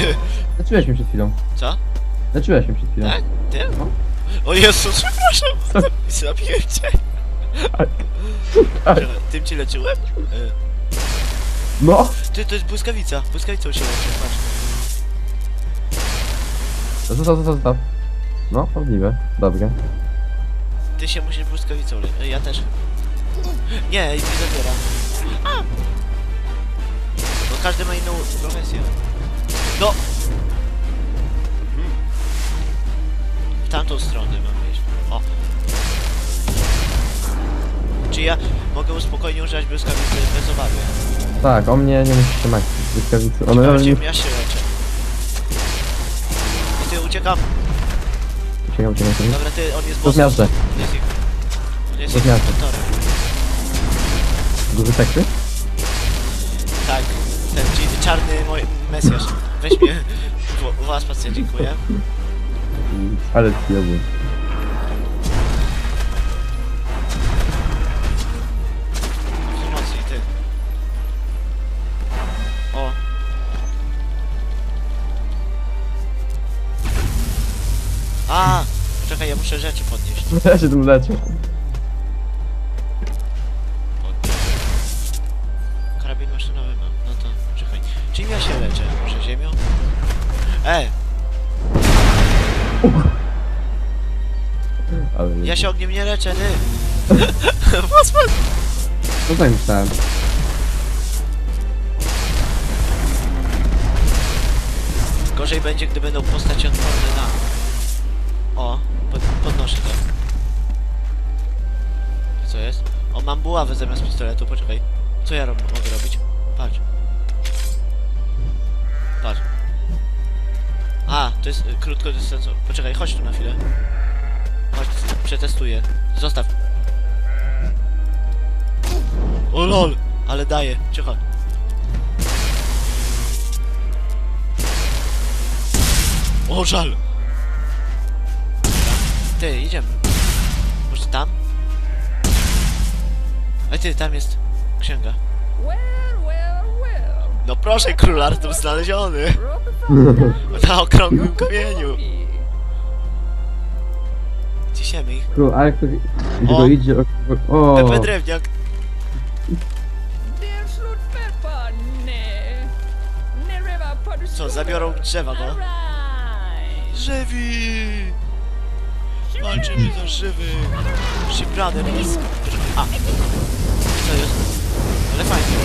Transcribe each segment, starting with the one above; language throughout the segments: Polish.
Sorry. leczyłeś mnie przed chwilą. Co? Leczyłeś mnie przed chwilą. Tak? Ty? No. O Jezu, przepraszam. Zabiłem cię. Tak. Tak. Tym cię leczyłem? Y, No! Ty, to jest błyskawica. Błyskawicą się leczy, patrz. Zostaw, zostaw, zostaw. No, możliwe. Dobrze. Ty się musisz błyskawicą leczyć. Ja też. Nie, nie zabiera. A! Bo każdy ma inną profesję. No! W tamtą stronę mam iść. O! Czy ja mogę spokojnie używać błyskawicy bez obawy? Tak, o mnie nie musisz się martwić. Błyskawicy. One Ciekawe, czym ja się leczę. I ty uciekam. Uciekam, uciekam, uciekam. Dobra, ty, on jest bossem. Jest ich. On jest ich w miasto. mentorem. Duży seksy? Tak, ten czyli czarny mój mesjasz. Weź mnie. Was pasję, dziękuję. Ale zjadłem. Dużo mocniej, ty. O. A, czekaj, ja muszę rzeczy podnieść. Ja się tym leczę. Leczę, ty! Myślałem. Gorzej będzie, gdy będą postaci odporne na... O, pod, podnoszę to. Co jest? O, mam buławę zamiast pistoletu, poczekaj. Co ja rob mogę robić? Patrz. Patrz. A, to jest y, krótkodystansowy. Poczekaj, chodź tu na chwilę. Chodź, przetestuję. Zostaw. O lol, ale daje. Cicho. O, żal. Ty, idziemy. Może tam? A ty, tam jest księga. No proszę, król Artur znaleziony. Na okrągłym kamieniu. Ciesiemy ich. Król, ale kto... Gdzie O. go idzie? O! o. Pepe drewniak. Ne. Ne Co, zabiorą drzewa go? Alright. Żywi! Walczymy za żywy. Shibrader jest. A. Co jest? Ale fajnie.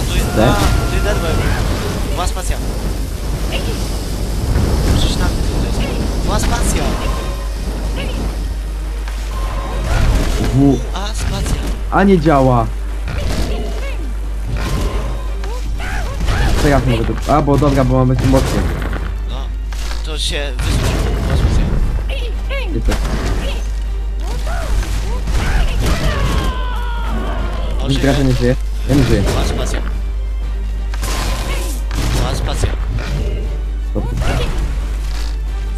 A tu jest... Tak? A, tu jest deadweb. Była spacja. Przecież na to jest. Była spacja. W... A, spacja. A nie działa! Co ja mogę to... A, bo dobra, bo mamy tu mocno. No. To się spacja. Jest O, Widzisz, Gracia nie żyje? Ja nie żyję. Spacja. Spacja.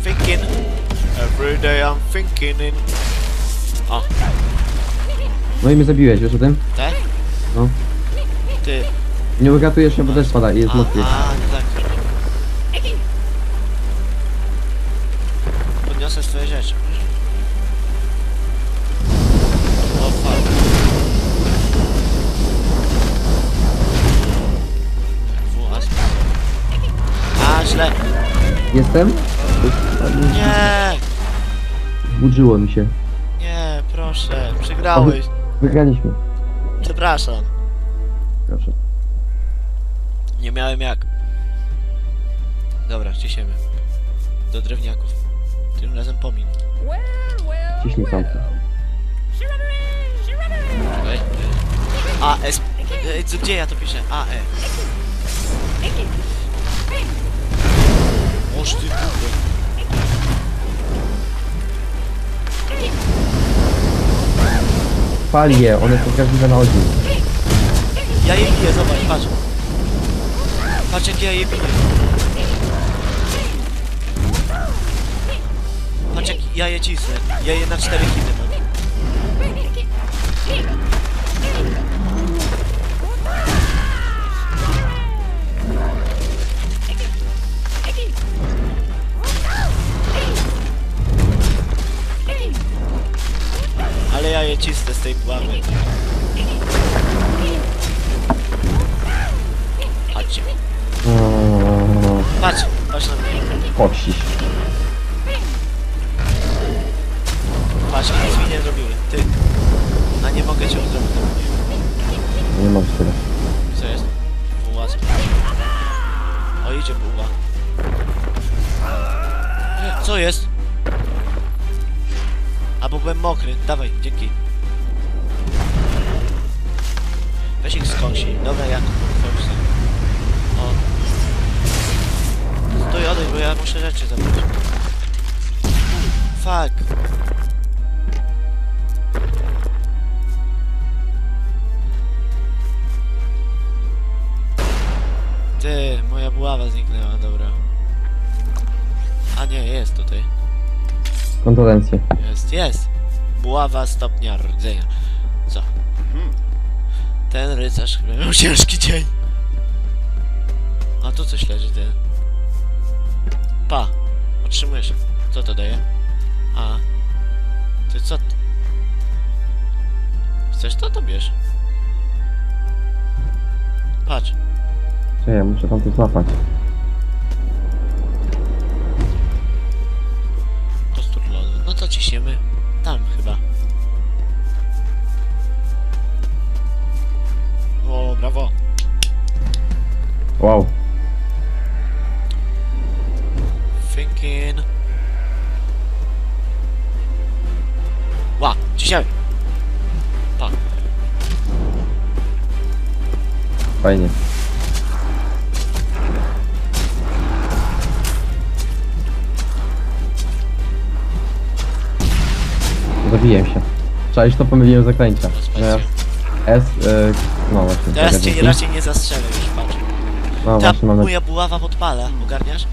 Thinking. Every day I'm thinking in... O, No i mnie zabiłeś, wiesz o tym? tak? No. Ty. Nie uratujesz się, bo też spada i jest A, mocniej. a, no tak. Podniosę swoje rzeczy. O, fuck. A, źle. Jestem? Nie, Zbudziło mi się. nie, proszę. Przegrałeś. Wygraliśmy. Przepraszam. Proszę. Nie miałem jak. Dobra, ciesiemy. Do drewniaków. Tym razem pomin. Well, well, Ciśnij well. Ej. A, S... Ej, co, gdzie ja to piszę? A, E. Oż ty kurde. Pali je, one są prawdziwe na ogień. Ja je biję, zobacz, patrz. Patrz jak ja je biję. Patrz jak ja je cisnę. Ja je na cztery hity nie czyste z tej plaży. Chodźcie. Patrz, patrz na mnie. Podciś. Patrz, nic mi nie zrobiły. Ty. A nie mogę cię odrobić. Nie mam tyle. Co jest? Buła. O, idzie buła. Co jest? A bo byłem mokry. Dawaj, dzięki. Weź ich skąsi. Dobra, ja skąsi. O. Stój, odejdź, bo ja muszę rzeczy zabrać. Fuck. Ty, moja buława zniknęła, dobra. A nie, jest tutaj. Kondolencje. Jest, jest. Buława stopnia rdzenia. Co? Mhm. Ten rycerz chyba miał ciężki dzień. A tu coś leży, ty. Pa. Otrzymujesz. Co to daje? A. Ty co? Chcesz to, to bierz. Patrz. Czekaj, ja muszę tam to złapać. Kostur lodu. No to ciśniemy. Tam chyba. Wow. Thinking. Ła, ciśniemy. Pa. Fajnie. Zabiłem się. Czaisz to pomyliłem zaklęcia. Zamiast S, y, no właśnie. Teraz czekaj, cię raczej nie zastrzelę już. No Ta właśnie, mamy... moja buława podpala, ogarniasz?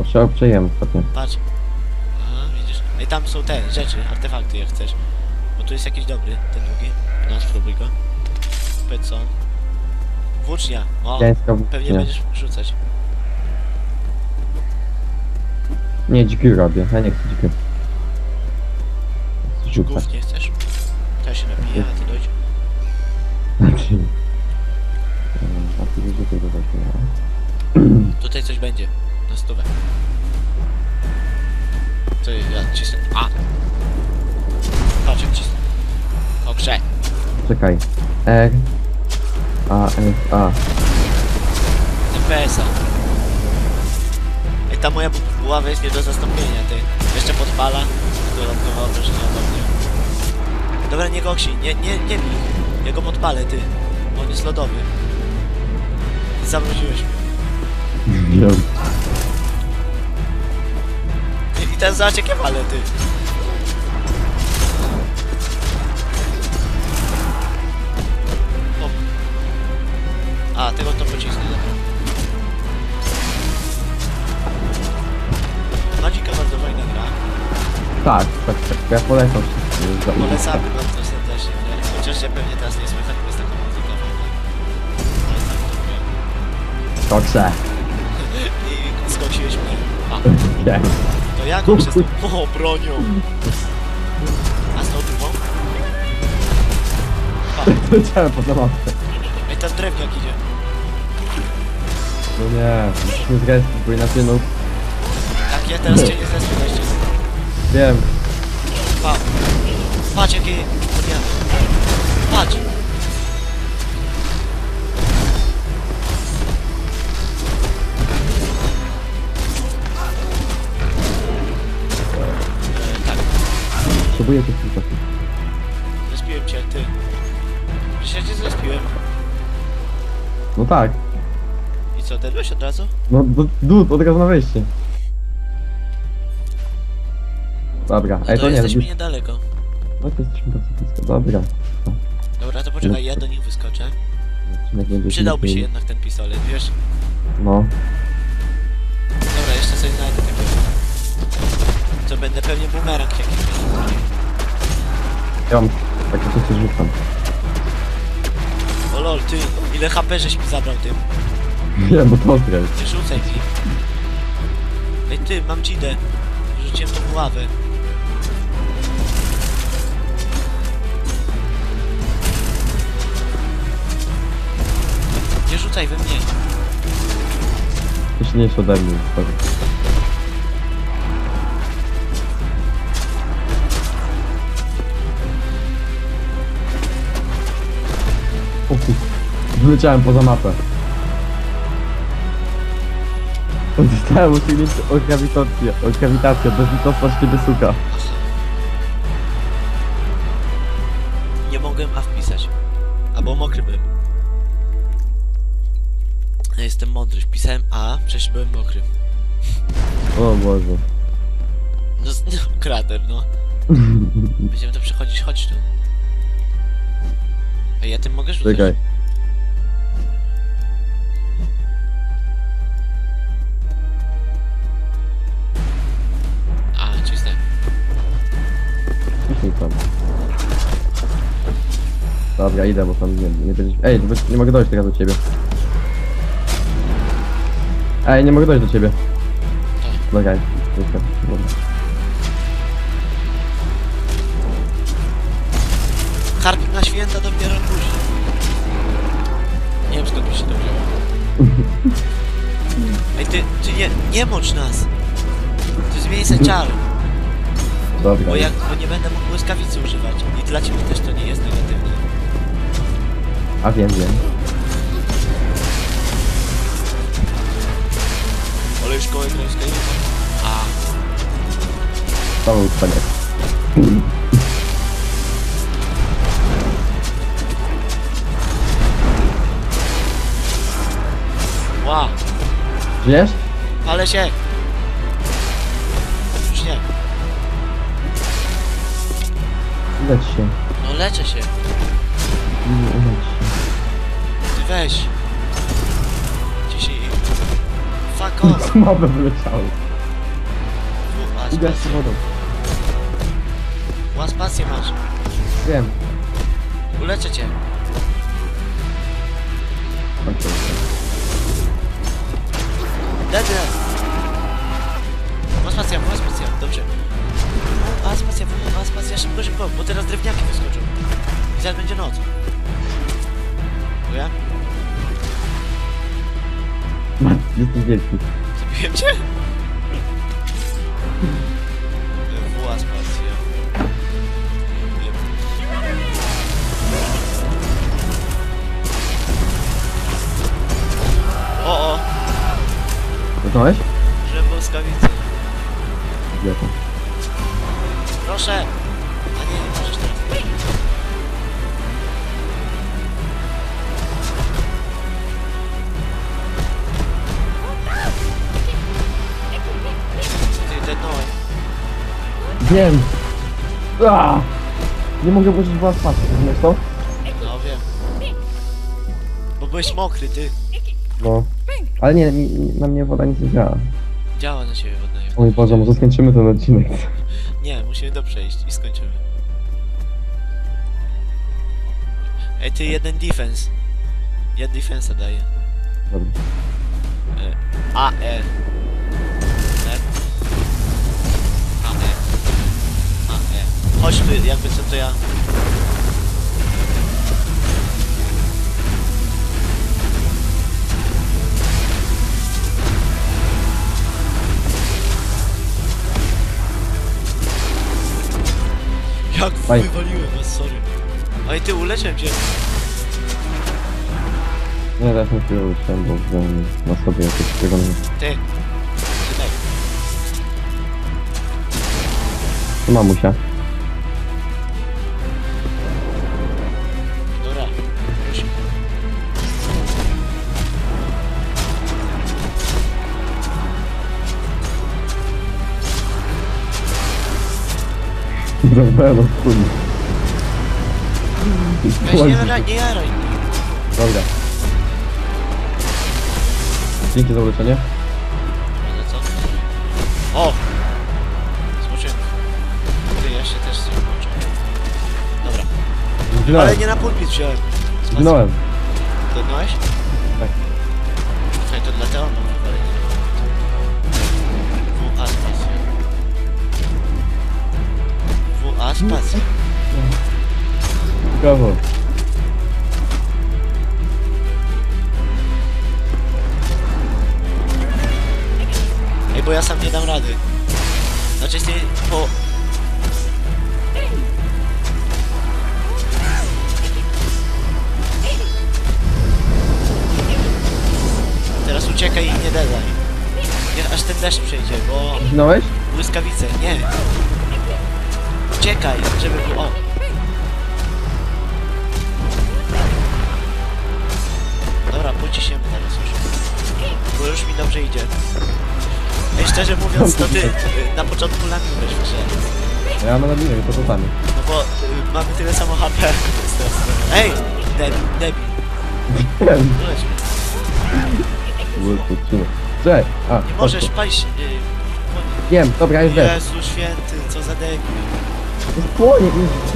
O, trzeba przejemy ostatnio. Patrz. Aha, widzisz. No i tam są te rzeczy, artefakty jak chcesz. Bo tu jest jakiś dobry, ten drugi. No, spróbuj go. Powiedz co. Włócznia. O, Gdańska pewnie włócznia. będziesz rzucać. Nie, dziki robię. Ja nie chcę dziki. Rzucać. Głów nie chcesz? To ja się napiję, a ty dojdź. Wiesz, że tego weźmie. Tutaj coś będzie. Na stówę. To ja cisnę. A! Patrz jak cisnę. O grze. Czekaj. R... A, S, A. TPS-a. Ej, ta moja bu- buława jest nie do zastąpienia, ty. Jeszcze podpala. Dodatkowo obrażenia ode mnie. Dobra, nie goksi, nie, nie, nie bij. Ja go podpalę, ty. On jest lodowy. Zamroziłeś mnie. Nie. I, i ten zobacz jakie wale, ty. O. A, tego to pocisnę, dobra. Magika bardzo fajna gra. Tak, tak, tak. Ja polecam Polecamy bardzo serdecznie, nie? Chociaż ja pewnie teraz nie słychać, Kokse. I skąsiłeś mnie. A, Nie. to ja go przez tą... O, bronią! A z tą drugą? Pa, Leciałem po zamotkę. ej, ten drewniak idzie. No nie, musimy zrespić, bo inaczej no... Tak, ja teraz cię nie zespię, weźcie. Wiem. Pa. Patrz jakie... O nie. Patrz. Potrzebuję tych kilka zespiłem cię, ty. Przecież ja cię zespiłem. No tak. I co, dedłeś od razu? No, d- dud, od razu na wejście. Dobra, No ej to to nie, jesteśmy już... niedaleko. No to jesteśmy bardzo blisko, dobra. Dobra, to poczekaj, ja do nich wyskoczę. Odcinek będzie Przydałby się jednak ten pistolet, wiesz? No. Dobra, jeszcze sobie znajdę takiego. Co będę pewnie bumerang jakiś. Ja mam takie coś rzucam. O lol, ty, ile HP żeś mi zabrał tym? Nie, bo to zresztą. Nie rzucaj mi. Ej ty, mam dzidę. Rzuciłem tą buławę. Nie rzucaj we mnie. To silniejszy ode mnie. sorry. Wyleciałem poza mapę. Dostałem osiągnięcie o grawitację, o grawitację, bezlitosna z ciebie suka. Nie mogłem A wpisać. Albo mokry byłem. Ja jestem mądry. Wpisałem A, przecież byłem mokry. O Boże. No, z- no krater, no. Będziemy to przechodzić, chodź tu. Ej, ja tym mogę rzucać? Czekaj. Tam. Dobra, idę, bo tam nie, nie będziesz... Ej, to nie mogę dojść teraz do ciebie. Ej, nie mogę dojść do ciebie. Jestem. Dobra. Karpik na święta dopiero później. Nie wiem skąd mi się to wzięło. Ej, ty, ty nie, nie mocz nas. Ty zmień se czar, Dobra. bo, jak, bo nie będę mógł błyskawicy używać. I dla ciebie też to nie jest negatywne. A wiem, wiem. Ale grajska nie ma. A, Paweł Cwaniak. ła, Żyjesz? ale się. Lecz się. No leczę się. Lecz się. Ty weź. Ciśnij. Fuck off. Mapę wyleciały. A, Idę z spację. wodą. Ła, spację masz. Wiem. Uleczę cię. Okej. Dedę. Ma spacja, ma spacja. Dobrze. A spacja, a spacja, szybko, szybko, bo teraz drewniaki wyskoczą. I zaraz będzie noc. Mat, Jesteś wielki. Zabiłem cię? Wiem. Ah! Nie mogę włożyć was patrzeć, rozumiesz to? No wiem. Bo byłeś mokry, ty. No. Ale nie, mi, na mnie woda nic nie działa. Działa na ciebie wodna. O mój Boże, może skończymy ten odcinek. Nie, musimy to przejść i skończymy. Ej, ty jeden defense. Ja defensa daję. Dobra. E, AE. Chodź ty, jakby co to ja. Jak Faj. wywaliłem was, sorry. Oj, ty uleczę cię. Nie, teraz nie chwilę uczyłem, bo wziąłem na sobie jakieś przeglądy. Ty. Tak. To mamusia. Dobra, no chuj. Weź nie nie jaraj. Dobra. Dzięki za uleczenie. Ale co? O! Spoczynku. Ty, ja się też spoczę. Dobra. Zginąłem. Ale nie na pulpit wziąłem. Zginąłem. Dotknąłeś? Tak. Słuchaj, to dlatego mam WA spacja. Brawo. bo ja sam nie dam rady. Znaczy, ty po... Teraz uciekaj i nie dezaj. Nie, aż ten deszcz przejdzie, bo Zginąłeś? błyskawice, nie. Uciekaj, żeby było... O! Dobra, pociśniemy teraz już. Bo już mi dobrze idzie. Ej, szczerze mówiąc, to ty na początku lami byłeś wyszedł. Ja mam nadzieję, że to sami. No bo y, mamy tyle samo HP. Ej! Debil, debil. Leć. Cześć! A, Nie możesz paść... Y, Wiem, dobra, jest. Jezu święty, co za debil. Jest płonie, jest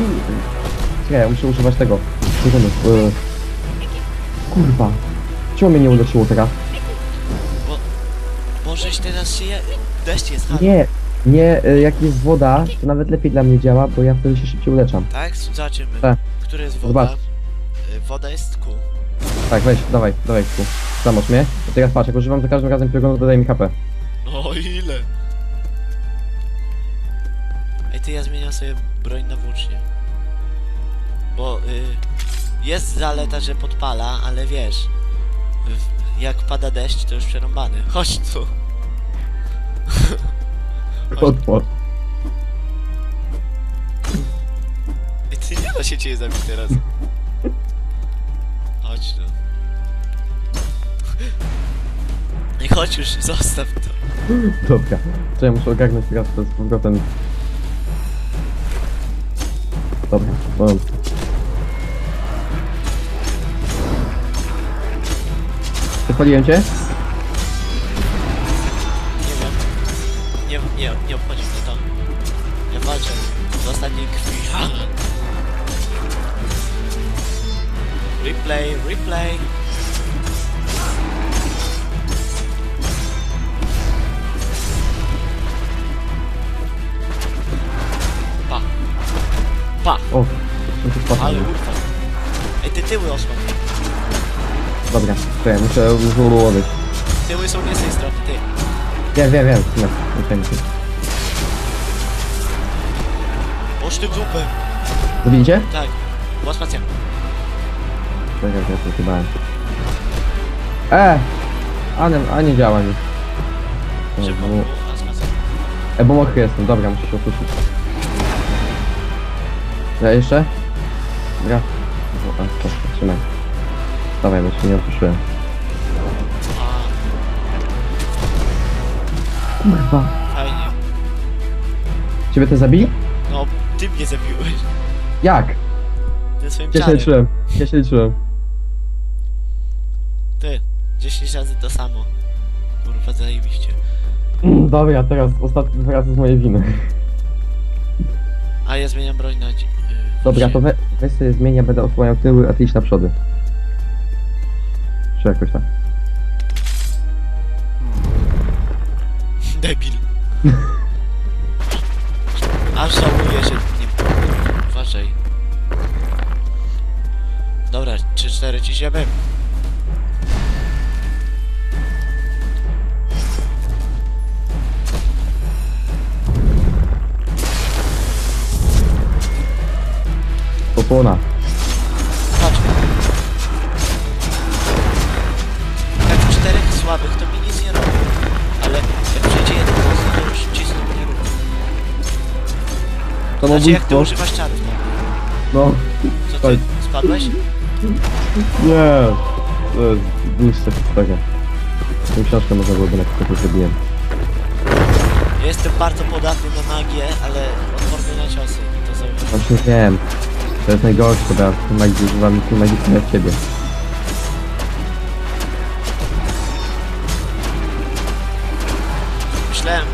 Czekaj, ja muszę używać tego. Sekundę. e, Kurwa. Czemu mnie nie uleczyło teraz? Możeś teraz się... je- Deszcz jest, halo. Nie, nie, e, jak jest woda, to nawet lepiej dla mnie działa, bo ja wtedy się szybciej uleczam. Tak? Zobaczymy. Tak. Które jest woda? Zobacz. Y, Woda jest ku. Tak, weź, dawaj, dawaj, tu. Zamocz mnie. A teraz patrz, jak używam za każdym razem piorunu, dodaje mi HP. O ile? Ej, ty ja zmieniam sobie broń na włócznie. Bo y, jest zaleta, że podpala, ale wiesz, jak pada deszcz, to już przerąbany. Chodź tu. Odpłot. Ej, ty nie da się cię zabić teraz. Chodź tu. Ej, chodź już, zostaw to. Dobra. Czekaj, muszę ogarnąć teraz to z powrotem. Dobra, moment. Wypaliłem cię? Nie wiem. Nie, nie, nie obchodzi mnie to. Ja walczę z ostatniej krwi. Replay, replay. Pa. O, muszę Ale spadł. urwa. Ej, ty tyły osłon. Dobra, czekaj, muszę ułożyć. Tyły są nie z tej strony, ty. Wiem, wiem, wiem. Nie, nie, nie. Boż ty w dupę. Zabiliście? Tak. Była spacja. Czekaj, ja to chyba. E! A nie, a nie działa mi. Szybko. E, bo- Była spacja. E, bo mokry jestem, dobra, muszę się opuścić. Ja jeszcze? Dobra. O, a, to, trzymaj. Dawaj, bo się nie opuściłem. A, Kurwa. fajnie. Ciebie to zabili? No, ty mnie zabiłeś. Jak? Ty swoim Ja się czarem. liczyłem. Ja się liczyłem. Ty. 10 razy to samo. Kurwa, zajebiście. Mm, Dobra, teraz ostatni dwa razy z mojej winy. A ja zmieniam broń na... dzi- Dobra, to we, weź sobie zmień, ja będę osłaniał tyły, a ty idź na przody. Czy jakoś tak. Debil. Aż żałuję, że nie... Uważaj. Dobra, 3-4 ci ziemy. Popłona. Patrz. Jak czterech słabych, to mi nic nie robi. Ale jak przyjdzie jeden mocny, to już cisną mnie ruch. To Znaczy jak ty mobójstwo. używasz czarów, tak? No. Co Chodź. ty, spadłeś? Nie. To jest dłuższa historia. Tę książkę można byłoby na to zrobiłem. Ja jestem bardzo podatny na magię, ale odporny na ciosy. To zauważ. Właśnie wiem. To jest najgorsze, w magii używam tej tyle jak ciebie. Myślałem,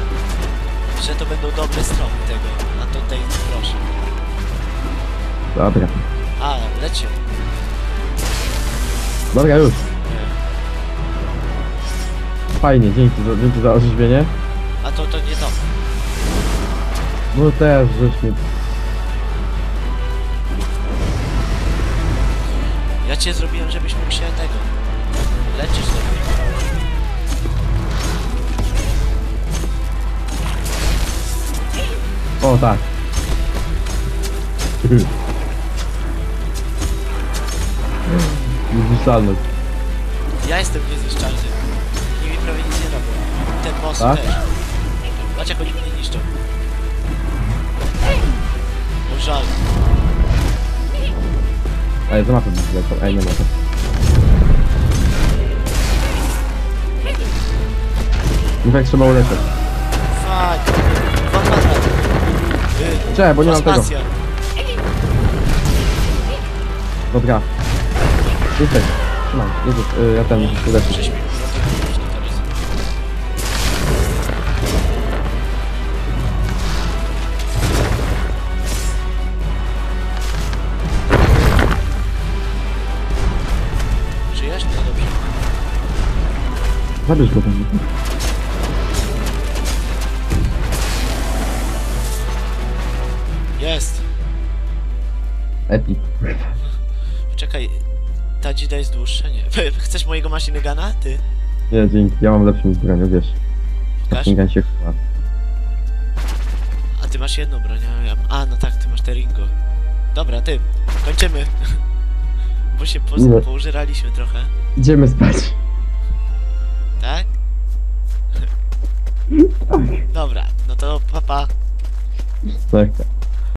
że to będą dobre strony tego, a to tutaj proszę. Dobra. A, lecie. Dobra, już. Nie. Fajnie, dzięki za, dzięki za orzeźwienie. A to, to nie to. No też, żeś mi... Ja cię zrobiłem, żebyśmy się tego... Lecisz sobie. O tak. Niezniszczalny. Ja jestem niezniszczalny. Nimi prawie nic nie robię. Ten boss tak? też. Dlaczego oni mnie niszczą? No żal. Ej, to ma to być zlecą. Ej, nie ma to. Infek trzeba uleczyć. Fuck. Dwa kwadraty. Y, Czekaj, bo nie mam tego. spacja. Dobra. Infek. Trzymam. Jezus, y, ja ten uleczę. 6 Zabierz go tam. Jest! Epic. Czekaj, ta dzida jest dłuższa? Nie. Chcesz mojego machine guna? Ty? Nie, dzięki. Ja mam lepszą zbroję, wiesz. Pokaż? Machine gun się chyba. A ty masz jedną broń, a ja... A, no tak, ty masz te Ringo. Dobra, ty, kończymy. Bo się po, Nie. poużeraliśmy trochę, Idziemy spać. Dobra, no to papa. Pa. Tak.